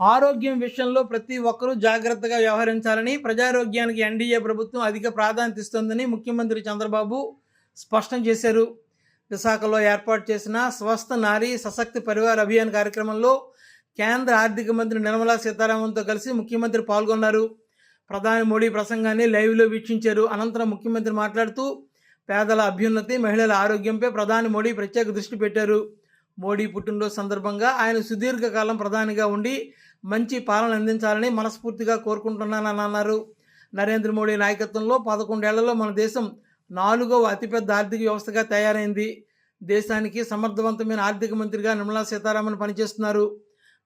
ఆరోగ్యం విషయంలో ప్రతి ఒక్కరూ జాగ్రత్తగా వ్యవహరించాలని ప్రజారోగ్యానికి ఎన్డీఏ ప్రభుత్వం అధిక ప్రాధాన్యత ఇస్తోందని ముఖ్యమంత్రి చంద్రబాబు స్పష్టం చేశారు. విశాఖలో ఏర్పాటు చేసిన స్వస్థ నారీ సశక్తి పరివార్ అభియాన్ కార్యక్రమంలో కేంద్ర ఆర్థిక మంత్రి నిర్మలా సీతారామన్తో కలిసి ముఖ్యమంత్రి పాల్గొన్నారు. ప్రధాని మోడీ ప్రసంగాన్ని లైవ్లో వీక్షించారు. అనంతరం ముఖ్యమంత్రి మాట్లాడుతూ పేదల అభ్యున్నతి మహిళల ఆరోగ్యంపై ప్రధాని మోడీ ప్రత్యేక దృష్టి పెట్టారు. మోడీ పుట్టినరోజు సందర్భంగా ఆయన సుదీర్ఘకాలం ప్రధానిగా ఉండి మంచి పాలన అందించాలని మనస్ఫూర్తిగా కోరుకుంటున్నానని అన్నారు నరేంద్ర మోడీ నాయకత్వంలో పదకొండేళ్ళలో మన దేశం నాలుగవ అతిపెద్ద ఆర్థిక వ్యవస్థగా తయారైంది. దేశానికి సమర్థవంతమైన ఆర్థిక మంత్రిగా నిర్మలా సీతారామన్ పనిచేస్తున్నారు.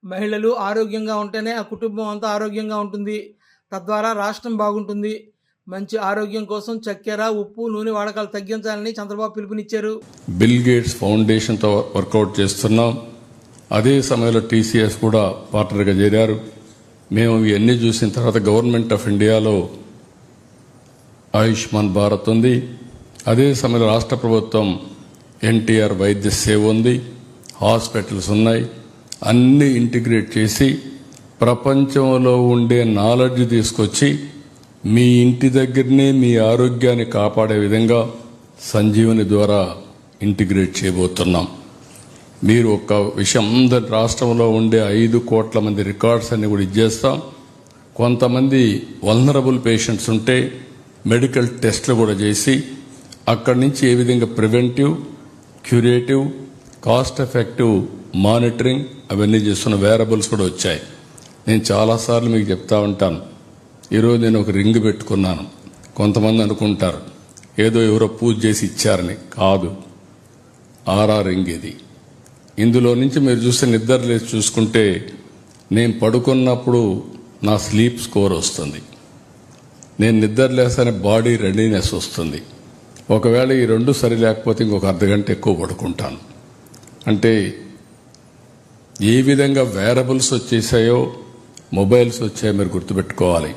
మహిళలు ఆరోగ్యంగా ఉంటేనే ఆ కుటుంబం అంతా ఆరోగ్యంగా ఉంటుంది. తద్వారా రాష్ట్రం బాగుంటుంది. మంచి ఆరోగ్యం కోసం చక్కెర ఉప్పు నూనె వాడకాలు తగ్గించాలని చంద్రబాబు పిలుపునిచ్చారు. బిల్ గేట్స్ ఫౌండేషన్తో వర్కౌట్ చేస్తున్నాం. అదే సమయంలో టీసీఎస్ కూడా పార్ట్నర్గా చేరారు. మేము ఇవన్నీ చూసిన తర్వాత గవర్నమెంట్ ఆఫ్ ఇండియాలో ఆయుష్మాన్ భారత్ ఉంది. అదే సమయంలో రాష్ట్ర ప్రభుత్వం ఎన్టీఆర్ వైద్య సేవ ఉంది. హాస్పిటల్స్ ఉన్నాయి. అన్నీ ఇంటిగ్రేట్ చేసి ప్రపంచంలో ఉండే నాలెడ్జ్ తీసుకొచ్చి మీ ఇంటి దగ్గరనే మీ ఆరోగ్యాన్ని కాపాడే విధంగా సంజీవని ద్వారా ఇంటిగ్రేట్ చేయబోతున్నాం. మీరు ఒక విషయం అందరి రాష్ట్రంలో ఉండే ఐదు కోట్ల మంది రికార్డ్స్ అన్ని కూడా ఇచ్చేస్తాం కొంతమంది వల్నరబుల్ పేషెంట్స్ ఉంటే మెడికల్ టెస్ట్లు కూడా చేసి అక్కడి నుంచి ఏ విధంగా preventive curative cost effective monitoring అవన్నీ చేస్తున్న వేరబుల్స్ కూడా వచ్చాయి. నేను చాలాసార్లు మీకు చెప్తా ఉంటాను. ఈరోజు నేను ఒక రింగ్ పెట్టుకున్నాను. కొంతమంది అనుకుంటారు ఏదో ఎవరో పూజ చేసి ఇచ్చారని. కాదు. ఆర్ఆర్ రింగ్ ఇది. ఇందులో నుంచి మీరు చూస్తే నిద్ర లేచి చూసుకుంటే నేను పడుకున్నప్పుడు నా స్లీప్ స్కోర్ వస్తుంది. నేను నిద్ర లేస్తానే బాడీ రెడీనెస్ వస్తుంది. ఒకవేళ ఈ రెండు సరి లేకపోతే ఇంకొక అర్ధగంట ఎక్కువ పడుకుంటాను. అంటే ఏ విధంగా వేరబుల్స్ వచ్చేసాయో మొబైల్స్ వచ్చాయో మీరు గుర్తుపెట్టుకోవాలి.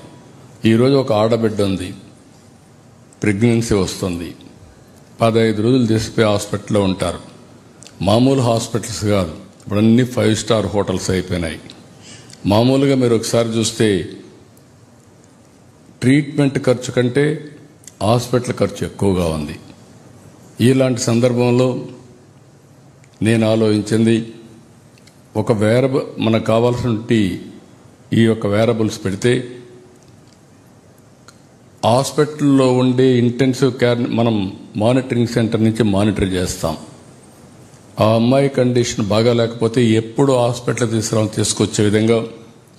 ఈరోజు ఒక ఆడబిడ్డ ఉంది. ప్రెగ్నెన్సీ వస్తుంది. పదహైదు రోజులు తీసిపోయి హాస్పిటల్లో ఉంటారు. మామూలు హాస్పిటల్స్ కాదు. ఇప్పుడు అన్ని ఫైవ్ స్టార్ హోటల్స్ అయిపోయినాయి. మామూలుగా మీరు ఒకసారి చూస్తే ట్రీట్మెంట్ ఖర్చు కంటే హాస్పిటల్ ఖర్చు ఎక్కువగా ఉంది. ఇలాంటి సందర్భంలో నేను ఆలోచించింది ఒక వేరబ మనకు కావాల్సినటువంటి ఈ యొక్క వేరబుల్స్ పెడితే హాస్పిటల్లో ఉండే ఇంటెన్సివ్ కేర్ మనం మానిటరింగ్ సెంటర్ నుంచి మానిటర్ చేస్తాం. ఆ అమ్మాయి కండిషన్ బాగా లేకపోతే ఎప్పుడు హాస్పిటల్ తీసుకురావాలని తీసుకొచ్చే విధంగా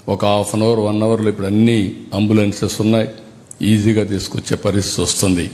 ఒక హాఫ్ అన్ అవర్ వన్ అవర్లో ఇప్పుడు అన్ని అంబులెన్సెస్ ఉన్నాయి. ఈజీగా తీసుకొచ్చే పరిస్థితి వస్తుంది.